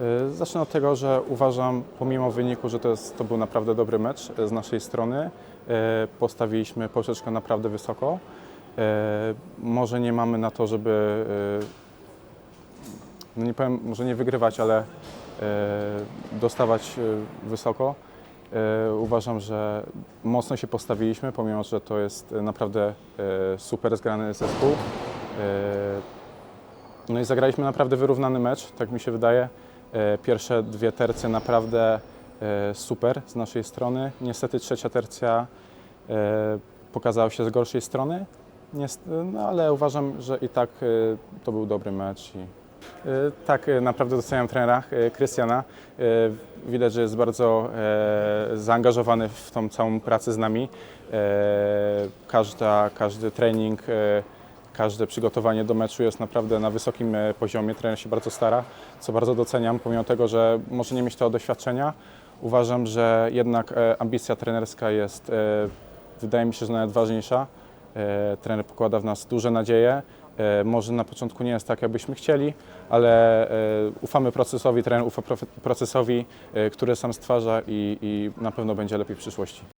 Y, Zacznę od tego, że uważam, pomimo wyniku, że to, jest, to był naprawdę dobry mecz y, z naszej strony. Y, Postawiliśmy poprzeczkę naprawdę wysoko. Może nie mamy na to, żeby, no nie powiem, może nie wygrywać, ale dostawać wysoko. Uważam, że mocno się postawiliśmy, pomimo, że to jest naprawdę super zgrany zespół. No i zagraliśmy naprawdę wyrównany mecz, tak mi się wydaje. E, Pierwsze dwie tercje naprawdę e, super z naszej strony. Niestety trzecia tercja e, pokazała się z gorszej strony, no ale uważam, że i tak to był dobry mecz. I, tak, naprawdę doceniam trenera Krystiana. Widać, że jest bardzo zaangażowany w tą całą pracę z nami. Każda, każdy trening Każde przygotowanie do meczu jest naprawdę na wysokim e, poziomie. Trener się bardzo stara, co bardzo doceniam, pomimo tego, że może nie mieć tego doświadczenia. Uważam, że jednak e, ambicja trenerska jest, e, wydaje mi się, że nawet ważniejsza. Trener pokłada w nas duże nadzieje. Może na początku nie jest tak, jakbyśmy chcieli, ale ufamy procesowi, trener ufa procesowi, który sam stwarza i, i na pewno będzie lepiej w przyszłości.